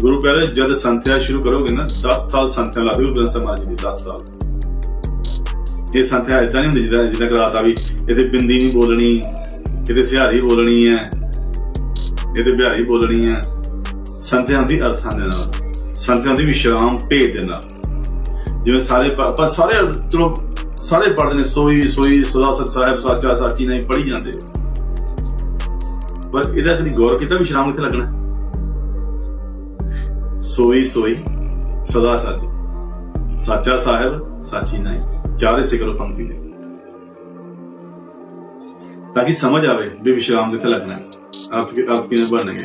ਗੁਰੂ ਪਿਆਰੇ ਜਦ ਸੰਥਿਆ ਸ਼ੁਰੂ ਕਰੋਗੇ ਨਾ 10 ਸਾਲ ਸੰਥਿਆ ਲਾ ਦਿਓ ਗ੍ਰੰਥ ਸਮਾਜ ਦੀ 10 ਸਾਲ। ਇਹ ਸੰਥਿਆ ਇਦਾਂ ਨਹੀਂ ਹੁੰਦੀ ਜਿੱਦਾਂ ਜਿੱਦਾਂ ਕਰਾਤਾ ਵੀ ਇਹਦੇ ਬਿੰਦੀ ਨਹੀਂ ਬੋਲਣੀ ਇਹਦੇ ਸਿਹਾਰੀ ਬੋਲਣੀ ਹੈ ਇਹਦੇ ਬਿਹਾਰੀ ਬੋਲਣੀ ਹੈ। ਸੰਥਿਆ ਦੀ ਅਰਥਾਂ ਦੇ ਨਾਲ, ਸੰਥਿਆ ਦੀ ਵਿਸ਼ਰਾਮ ਭੇਦ ਦੇ ਨਾਲ। ਜਿਵੇਂ ਸਾਰੇ ਪ- ਆਪਾਂ ਸਾਰੇ ਚਲੋ, ਸਾਰੇ ਪੜ੍ਹਦੇ ਨੇ, ਸੋਈ ਸੋਈ, ਸਦਾ ਸਤ ਸਾਹਿਬ, ਸਾਚਾ, ਸਾਚੀ ਨਹੀਂ, ਪੜ੍ਹੀ ਜਾਂਦੇ। ਪਰ ਇਹਦਾ ਕਦੀ ਗੌਰ ਕੀਤਾ ਵਿਸ਼ਰਾਮ ਕਿੱਥੇ ਲੱਗਣਾ? ਸੋਈ ਸੋਈ ਸਦਾ ਸੱਚ। ਸਾਚਾ ਸਾਹਿਬ ਸਾਚੀ ਨਹੀਂ ਚਾਰੇ ਸਿਕਰੋ ਪੰਕਤੀ ਦੇ। ਤਾਂ ਕਿ ਸਮਝ ਆਵੇ ਵੀ ਵਿਸ਼ਰਾਮ ਕਿੱਥੇ ਲੱਗਣਾ ਹੈ, ਅਰਥ ਕਿ ਅਰਥ ਕਿਵੇਂ ਬਣਨਗੇ।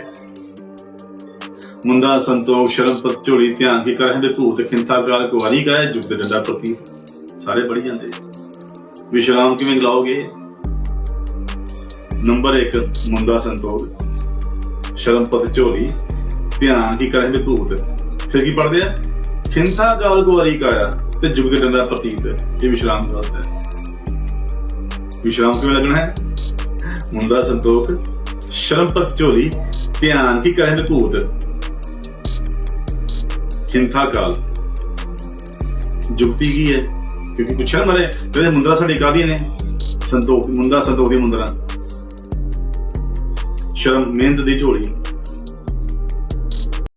ਮੁੰਦਾ ਸੰਤੋਖ ਸ਼ਰਮ ਪਤ ਝੋਲੀ ਧਿਆਨ ਕੀ ਕਰਹਿ ਦੇ ਭੂਤ ਖਿੰਤਾ ਗਾਲ ਕੁਵਾਰੀ ਗਾਏ ਜੁਗ ਦੇ ਡੰਡਾ ਪ੍ਰਤੀ। ਸਾਰੇ ਪੜੀ ਜਾਂਦੇ। ਵਿਸ਼ਰਾਮ ਕਿਵੇਂ ਲਾਓਗੇ? ਨੰਬਰ 1 ਮੁੰਦਾ ਸੰਤੋਖ ਸ਼ਰਮ ਪਤ ਝੋਲੀ ਧਿਆਨ ਕੀ ਕਰਹਿ ਦੇ ਭੂਤ। ਫਿਰ ਕੀ ਪੜਦੇ ਆ? ਖਿੰਥਾ ਗਾਲ ਕੁਵਾਰੀ ਕਾਇਆ ਤੇ ਜੁਗ ਡੰਡਾ ਪ੍ਰਤੀਤ। ਇਹ ਵਿਸ਼ਰਾਮ ਦਾ ਅਰਥ ਹੈ। ਵਿਸ਼ਰਾਮ ਕਿਵੇਂ ਲੱਗਣਾ ਹੈ? ਮੁੰਦਾ ਸੰਤੋਖ, ਸ਼ਰਮ ਪਤ ਝੋਲੀ, ਧਿਆਨ ਕੀ ਕਰਹਿ ਦੇ ਭੂਤ। ਚਿੰਤਾ ਕਾਲ ਜੁਗਤੀ ਕੀ ਹੈ? ਕਿਉਂਕਿ ਪੁੱਛਿਆ ਨਾ ਮਰੇ ਕਹਿੰਦੇ ਮੁੰਦਰਾ ਸਾਡੀ ਕਾਦੀਆਂ ਨੇ? ਸੰਤੋਖ ਮੁੰਦਾ ਸੰਤੋਖ ਦੀ ਮੁੰਦਰਾ। ਸ਼ਰਮ, ਮਿਹਨਤ ਦੀ ਝੋਲੀ।